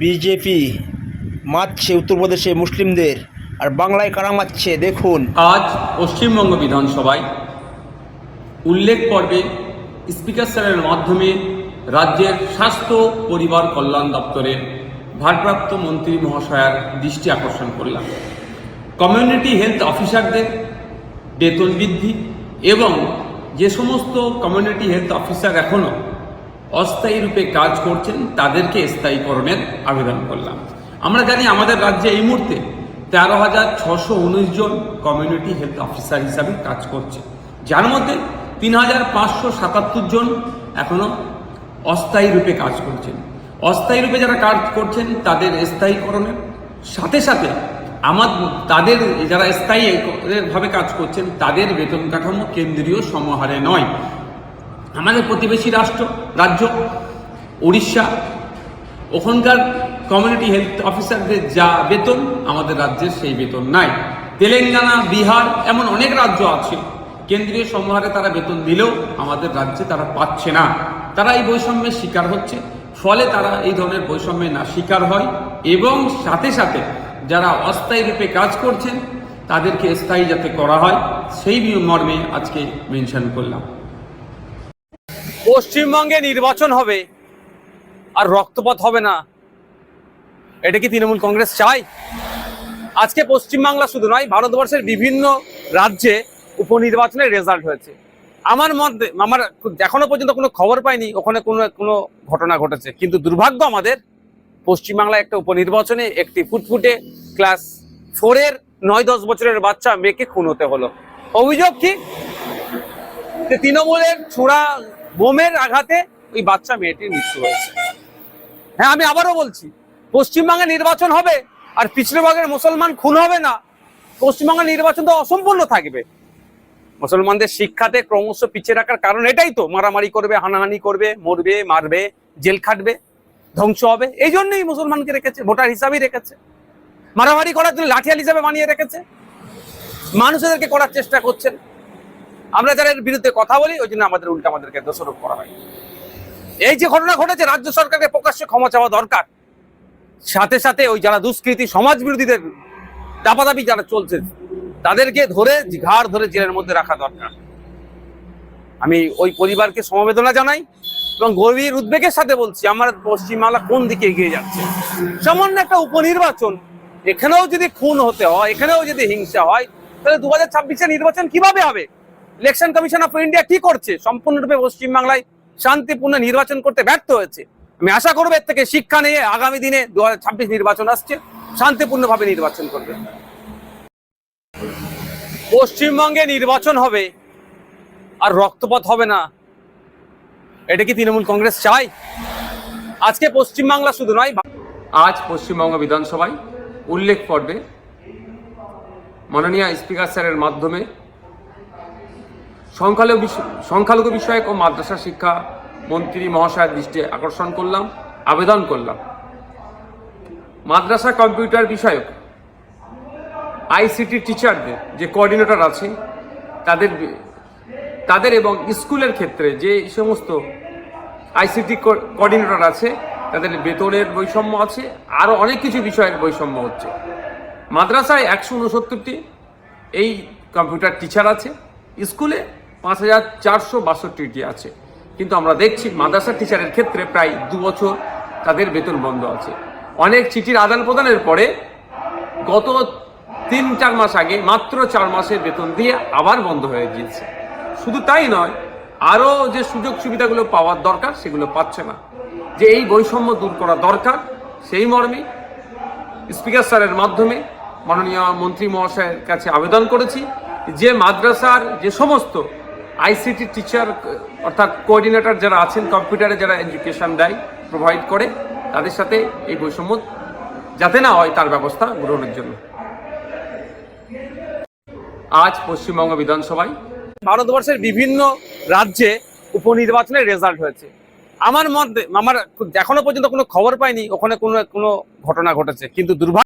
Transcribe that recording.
BJP মারছে উত্তরপ্রদেশে মুসলিমদের, আর বাংলায় কারা মারছে দেখুন। আজ পশ্চিমবঙ্গ বিধানসভায় উল্লেখ পর্বে স্পিকার স্যারের মাধ্যমে রাজ্যের স্বাস্থ্য, পরিবার কল্যাণ দপ্তরের ভারপ্রাপ্ত মন্ত্রী মহাশয়ার দৃষ্টি আকর্ষণ করলাম। কমিউনিটি হেলথ অফিসারদের বেতন বৃদ্ধি এবং যে সমস্ত কমিউনিটি হেলথ অফিসার এখনও অস্থায়ী রূপে কাজ করছেন, তাদেরকে স্থায়ীকরণের আবেদন করলাম। আমরা জানি আমাদের রাজ্যে এই মুহূর্তে তেরো হাজার ছশো উনিশ জন কমিউনিটি হেলথ অফিসার হিসাবে কাজ করছে। যার মধ্যে তিন হাজার পাঁচশো সাতাত্তর জন এখনও অস্থায়ী রূপে কাজ করছেন। অস্থায়ী রূপে যারা কাজ করছেন, তাদের স্থায়ীকরণের সাথে সাথে আমার, তাদের যারা স্থায়ী ভাবে কাজ করছেন, তাদের বেতন কাঠামো কেন্দ্রীয় সমাহারে নয়। আমাদের প্রতিবেশী রাষ্ট্র, রাজ্য উড়িষ্যা ওখানকার কমিউনিটি হেলথ অফিসারদের যা বেতন, আমাদের রাজ্যের সেই বেতন নাই। তেলেঙ্গানা, বিহার এমন অনেক রাজ্য আছে, কেন্দ্রীয় সমাহারে তারা বেতন দিলেও আমাদের রাজ্যে তারা পাচ্ছে না। তারা এই বৈষম্যের শিকার হচ্ছে, ফলে তারা এই ধরনের বৈষম্যে না শিকার হয় এবং সাথে সাথে যারা অস্থায়ী রূপে কাজ করছেন, তাদেরকে স্থায়ী যাতে করা হয়, সেই মর্মে আজকে মেনশন করলাম। পশ্চিমবঙ্গে নির্বাচন হবে আর রক্তপাত হবে না। এটা কি তৃণমূল কংগ্রেস চায়? আজকে পশ্চিমবাংলা শুধু নয়, ভারতবর্ষের বিভিন্ন রাজ্যে উপনির্বাচনের রেজাল্ট হয়েছে। আমার মধ্যে আমার এখনও পর্যন্ত কোনো খবর পাইনি, ওখানে কোনো কোনো ঘটনা ঘটেছে। কিন্তু দুর্ভাগ্য আমাদের, পশ্চিমবাংলায় একটা উপনির্বাচনে একটি ফুটফুটে ক্লাস ফোরের নয় দশ বছরের বাচ্চা মেয়েকে খুন হতে হলো। অভিযোগ কি? তৃণমূলের ছোড়া বোমের আঘাতে ওই বাচ্চা মেয়েটির মৃত্যু হয়েছে। হ্যাঁ আমি আবারও বলছি, পশ্চিমবঙ্গে নির্বাচন হবে আর পিছড়েভাগের মুসলমান খুন হবে না। পশ্চিমবঙ্গের নির্বাচন তো অসম্পূর্ণ থাকবে। মুসলমানদের শিক্ষাতে ক্রমশ পিছিয়ে রাখার কারণ এটাই তো। মারামারি করবে, হানাহানি করবে, মরবে, মারবে, জেল খাটবে, ধ্বংস হবে। এই জন্যই মুসলমানকে রেখেছে, ভোটার হিসাবেই রেখেছে। মারামারি করার জন্য লাঠিয়াল হিসাবে বানিয়ে রেখেছে। মানুষদেরকে করার চেষ্টা করছেন। আমরা যারা এর বিরুদ্ধে কথা বলি, ওই জন্য আমাদের উল্টা আমাদেরকে দোষারোপ করা হয়। এই যে ঘটনা ঘটেছে, রাজ্য সরকারকে প্রকাশ্যে ক্ষমা চাওয়া দরকার। সাথে সাথে ওই যারা দুষ্কৃতী সমাজ বিরোধীদের দাপাদাপি যারা চলছে, তাদেরকে ধরে, ঘাড় ধরে জেলের মধ্যে রাখা দরকার। আমি ওই পরিবারকে সমবেদনা জানাই এবং গভীর উদ্বেগের সাথে বলছি, আমার পশ্চিমবাংলা কোন দিকে এগিয়ে যাচ্ছে? সামান্য একটা উপনির্বাচন, এখানেও যদি খুন হতে হয়, এখানেও যদি হিংসা হয়, তাহলে দু হাজার নির্বাচন কীভাবে হবে? ইলেকশন কমিশন অফ ইন্ডিয়া কি করছে? সম্পূর্ণরূপে পশ্চিমবাংলায় শান্তিপূর্ণ নির্বাচন করতে ব্যর্থ হয়েছে। আমি আশা করব এর থেকে শিক্ষা নিয়ে আগামী দিনে দু হাজার ছাব্বিশ নির্বাচন আসছে, শান্তিপূর্ণভাবে নির্বাচন করবে। পশ্চিমবঙ্গে নির্বাচন হবে আর রক্তপাত হবে না। এটা কি তৃণমূল কংগ্রেস চায়? আজকে পশ্চিমবাংলা শুধু নয় আজ পশ্চিমবঙ্গ বিধানসভায় উল্লেখ পর্বে মাননীয় স্পিকার স্যারের মাধ্যমে সংখ্যালঘু সংখ্যালঘু বিষয়ক ও মাদ্রাসা শিক্ষা মন্ত্রী মহাশয়ের দৃষ্টি আকর্ষণ করলাম, আবেদন করলাম। মাদ্রাসা কম্পিউটার বিষয়ক আইসিটি টিচারদের যে কোঅর্ডিনেটর আছে, তাদের তাদের এবং স্কুলের ক্ষেত্রে যে সমস্ত আইসিটি কোঅর্ডিনেটর আছে, তাদের বেতনের বৈষম্য আছে আরও অনেক কিছু বিষয়ের বৈষম্য হচ্ছে। মাদ্রাসায় একশো উনসত্তরটি এই কম্পিউটার টিচার আছে, স্কুলে পাঁচ হাজার চারশো বাষট্টিটি আছে। কিন্তু আমরা দেখছি মাদ্রাসা টিচারের ক্ষেত্রে প্রায় দু বছর তাদের বেতন বন্ধ আছে। অনেক চিঠির আদান প্রদানের পরে গত তিন চার মাস আগে মাত্র চার মাসের বেতন দিয়ে আবার বন্ধ হয়ে গিয়েছে। শুধু তাই নয়, আরও যে সুযোগ সুবিধাগুলো পাওয়ার দরকার সেগুলো পাচ্ছে না। যে এই বৈষম্য দূর করা দরকার, সেই মর্মে স্পিকার স্যারের মাধ্যমে মাননীয় মন্ত্রী মহাশয়ের কাছে আবেদন করেছি যে মাদ্রাসার যে সমস্ত আইসিটি টিচার, অর্থাৎ কোঅর্ডিনেটর যারা আছেন, কম্পিউটারে যারা এডুকেশন দেয়, প্রোভাইড করে, তাদের সাথে এই বৈষম্য যাতে না হয় তার ব্যবস্থা গ্রহণের জন্য। আজ পশ্চিমবঙ্গ বিধানসভায় ভারতবর্ষের বিভিন্ন রাজ্যে উপনির্বাচনের রেজাল্ট হয়েছে। আমার মধ্যে, আমার এখনও পর্যন্ত কোনো খবর পাইনি, ওখানে কোনো কোনো ঘটনা ঘটেছে, কিন্তু দুর্ভাগ্য